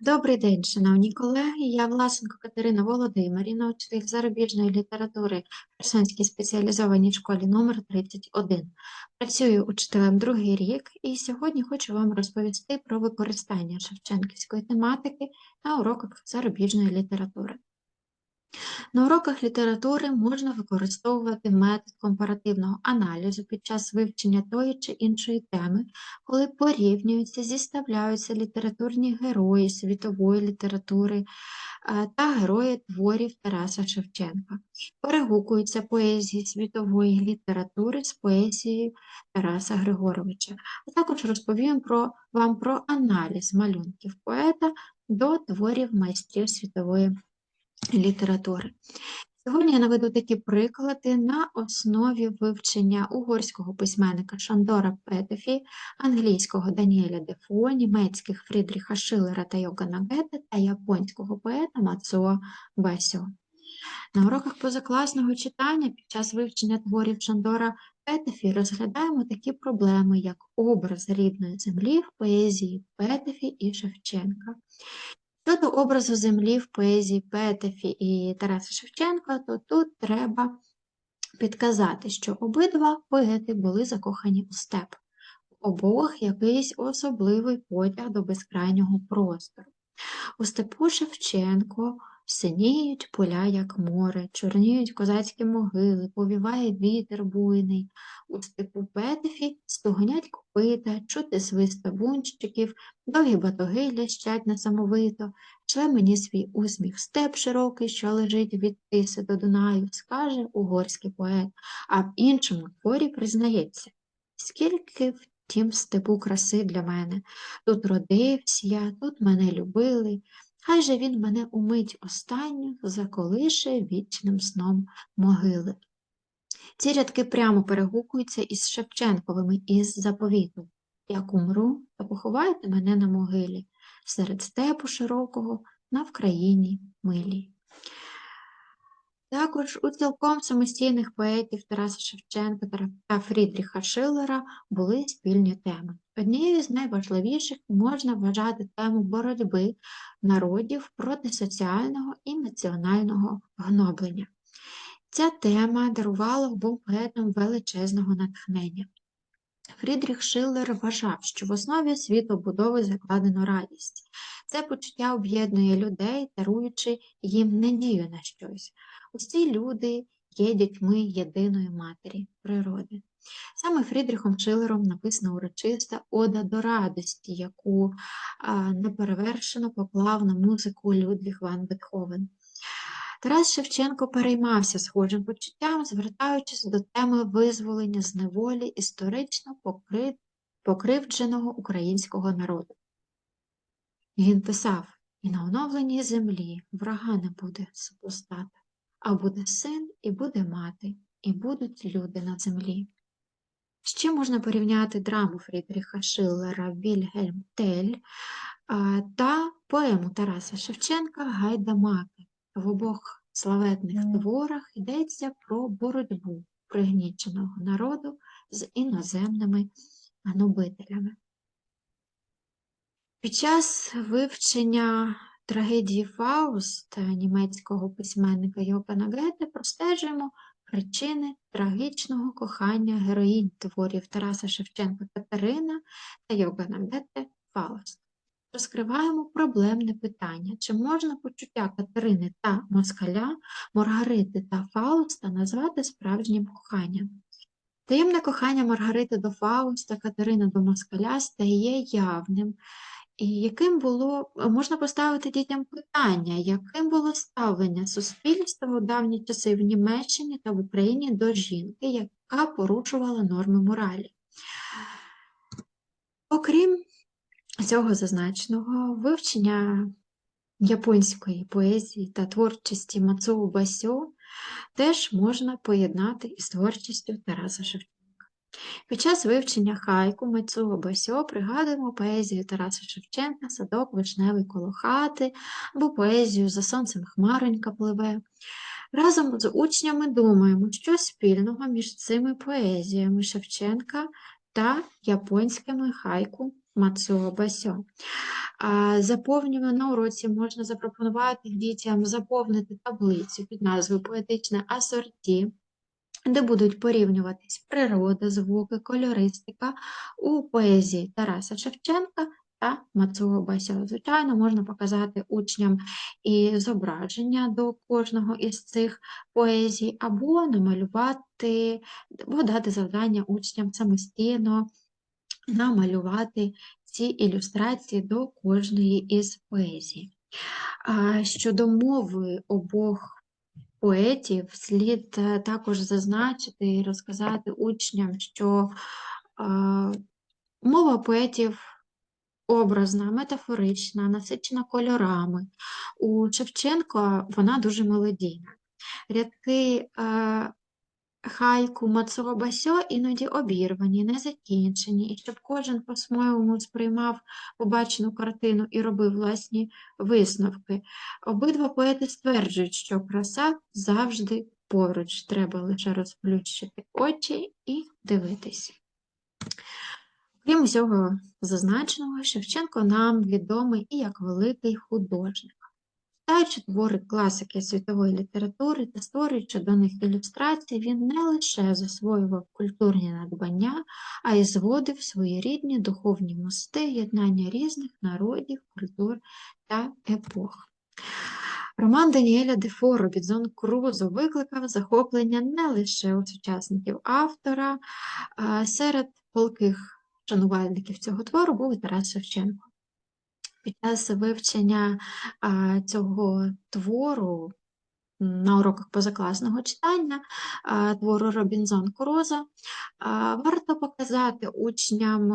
Добрий день, шановні колеги. Я Власенко Катерина Володимирівна, учитель зарубіжної літератури в Херсонській спеціалізованій школі номер 31. Працюю учителем другий рік і сьогодні хочу вам розповісти про використання шевченківської тематики на уроках зарубіжної літератури. На уроках літератури можна використовувати метод компаративного аналізу під час вивчення тої чи іншої теми, коли порівнюються, зіставляються літературні герої світової літератури е, та герої творів Тараса Шевченка. Перегукуються поезії світової літератури з поезією Тараса Григоровича. А також розповім про, вам про аналіз малюнків поета до творів майстрів світової літератури. Сьогодні я наведу такі приклади на основі вивчення угорського письменника Шандора Петефі, англійського Даніеля Дефо, німецьких Фрідріха Шиллера та Йогана Гете та японського поета Мацуо Басьо. На уроках позакласного читання під час вивчення творів Шандора Петефі розглядаємо такі проблеми, як образ рідної землі в поезії Петефі і Шевченка. Щодо образу землі в поезії Петефі і Тараса Шевченка, то тут треба підказати, що обидва поети були закохані у степ, у обох якийсь особливий потяг до безкрайнього простору. У степу Шевченко синіють поля, як море, чорніють козацькі могили, повіває вітер буйний. У степу Петефі стогнять копита, чути свист табунчиків, довгі батоги лящать несамовито, шле мені свій усміх степ широкий, що лежить від тиси до Дунаю, скаже угорський поет, а в іншому творі признається, скільки в тім степу краси для мене. Тут родився я, тут мене любили, хай же він мене умить останню заколише вічним сном могили. Ці рядки прямо перегукуються із Шевченковими із заповіту. Як умру, то поховайте мене на могилі, серед степу широкого на Вкраїні милій. Також у цілком самостійних поетів Тараса Шевченка та Фрідріха Шиллера були спільні теми. Однією з найважливіших можна вважати тему боротьби народів проти соціального і національного гноблення. Ця тема дарувала обом поетам величезного натхнення. Фрідріх Шиллер вважав, що в основі світобудови закладено радість. Це почуття об'єднує людей, даруючи їм надію на щось. Усі люди є дітьми єдиної матері природи. Саме Фрідріхом Шиллером написана урочиста Ода до радості, яку неперевершено поклав на музику Людвіг Ван Бетховен. Тарас Шевченко переймався схожим почуттям, звертаючись до теми визволення з неволі історично покри... покривдженого українського народу. Він писав: і на оновленій землі врага не буде супостата, а буде син і буде мати, і будуть люди на землі. З чим можна порівняти драму Фрідріха Шиллера Вільгельм Тель та поему Тараса Шевченка Гайдамаки. В обох славетних творах йдеться про боротьбу пригніченого народу з іноземними гнобителями. Під час вивчення трагедії Фауст німецького письменника Йокана Гете простежуємо причини трагічного кохання героїнь творів Тараса Шевченка Катерина та Йогана Гете Фауст. Розкриваємо проблемне питання, чи можна почуття Катерини та Москаля, Маргарити та Фауста назвати справжнім коханням. Таємне кохання Маргарити до Фауста, Катерини до Москаля стає явним. І яким було, можна поставити дітям питання, яким було ставлення суспільства у давні часи в Німеччині та в Україні до жінки, яка порушувала норми моралі? Окрім цього зазначеного, вивчення японської поезії та творчості Мацуо Басьо теж можна поєднати із творчістю Тараса Шевченка. Під час вивчення хайку Мацуо Басьо пригадуємо поезію Тараса Шевченка Садок вишневий коло хати або поезію За сонцем хмаронька пливе. Разом з учнями думаємо, що спільного між цими поезіями Шевченка та японськими хайку Мацуо Басьо. Заповнюємо на уроці, можна запропонувати дітям заповнити таблицю під назвою Поетичне асорті, де будуть порівнюватись природа, звуки, кольористика у поезії Тараса Шевченка та Мацуо Басьо. Звичайно, можна показати учням і зображення до кожного із цих поезій, або намалювати, або дати завдання учням самостійно намалювати ці ілюстрації до кожної із поезій. Щодо мови обох поетів, слід е, також зазначити і розказати учням, що е, мова поетів образна, метафорична, насичена кольорами. У Шевченка вона дуже мелодійна. Рядки е, хайку Мацуо Басьо іноді обірвані, незакінчені, і щоб кожен по-своєму сприймав побачену картину і робив власні висновки. Обидва поети стверджують, що краса завжди поруч, треба лише розплющити очі і дивитись. Крім усього зазначеного, Шевченко нам відомий і як великий художник. Читаючи твори класики світової літератури та створюючи до них ілюстрації, він не лише засвоював культурні надбання, а й зводив своєрідні духовні мости єднання різних народів, культур та епох. Роман Даніеля Дефо Робінзон Крузо викликав захоплення не лише у сучасників автора, серед полких шанувальників цього твору був і Тарас Шевченко. Під час вивчення цього твору на уроках позакласного читання твору Робінзон Крузо варто показати учням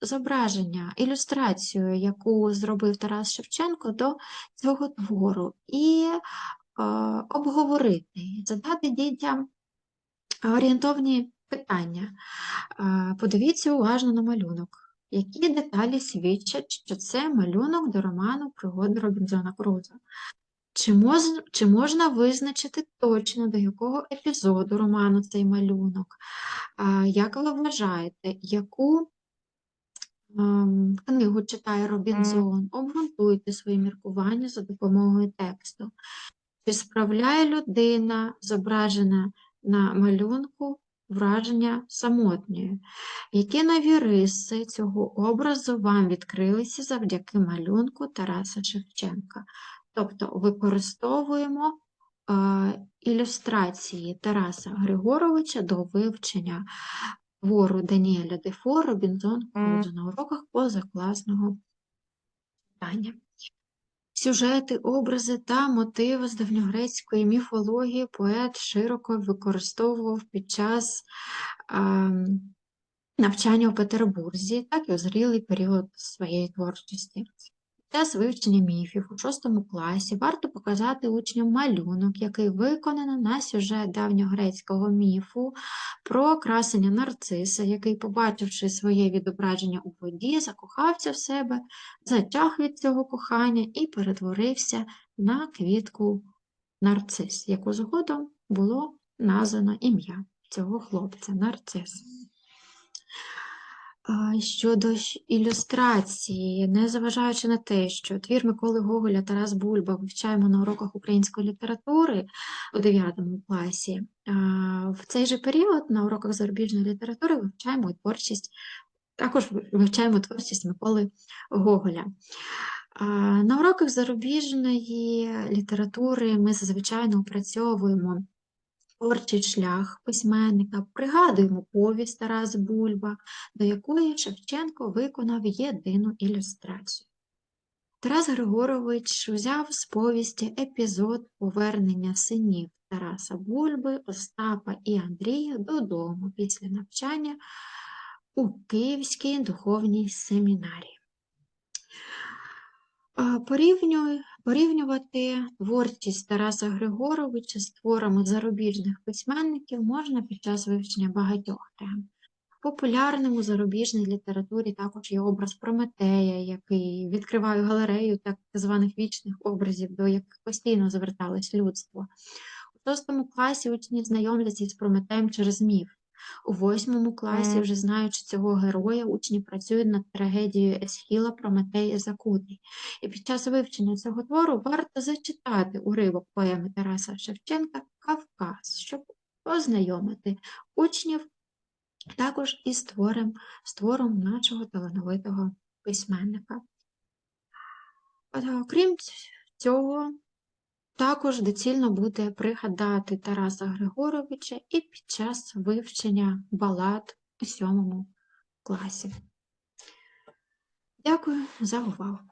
зображення, ілюстрацію, яку зробив Тарас Шевченко до цього твору, і обговорити, задати дітям орієнтовні питання. Подивіться уважно на малюнок. Які деталі свідчать, що це малюнок до роману Пригоди Робінзона Крузо? Чи, мож, чи можна визначити точно, до якого епізоду роману цей малюнок? А, Як ви вважаєте, яку ем, книгу читає Робінзон? Обґрунтуйте свої міркування за допомогою тексту. Чи справляє людина, зображена на малюнку, враження самотньої? Які нові риси цього образу вам відкрилися завдяки малюнку Тараса Шевченка? Тобто використовуємо е, ілюстрації Тараса Григоровича до вивчення твору Даніеля Дефо Робінзон Крузо на уроках позакласного читання. Сюжети, образи та мотиви з давньогрецької міфології поет широко використовував під час е, навчання у Петербурзі, так і у зрілий період своєї творчості. Час вивчення міфів у шостому класі варто показати учням малюнок, який виконано на сюжет давньогрецького міфу про красення нарциса, який, побачивши своє відображення у воді, закохався в себе, затяг від цього кохання і перетворився на квітку нарцис, яку згодом було названо ім'я цього хлопця нарцис. Щодо ілюстрації, незважаючи на те, що твір Миколи Гоголя Тарас Бульба вивчаємо на уроках української літератури у 9 класі, в цей же період на уроках зарубіжної літератури вивчаємо творчість, також вивчаємо творчість Миколи Гоголя. На уроках зарубіжної літератури ми зазвичай опрацьовуємо творчий шлях письменника, пригадуємо повість Тарас Бульба, до якої Шевченко виконав єдину ілюстрацію. Тарас Григорович взяв з повісті епізод повернення синів Тараса Бульби, Остапа і Андрія додому після навчання у Київській духовній семінарії. Порівнюй, порівнювати творчість Тараса Григоровича з творами зарубіжних письменників можна під час вивчення багатьох тем. Популярним у зарубіжній літературі також є образ Прометея, який відкриває галерею так званих вічних образів, до яких постійно зверталось людство. У шостому класі учні знайомляться із Прометеєм через міф. У восьмому класі, вже знаючи цього героя, учні працюють над трагедією Есхіла Прометей і Закутий. І під час вивчення цього твору варто зачитати уривок поеми Тараса Шевченка Кавказ, щоб познайомити учнів також із твором, з твором нашого талановитого письменника. Крім ць- цього, також доцільно буде пригадати Тараса Григоровича і під час вивчення балад у сьомому класі. Дякую за увагу.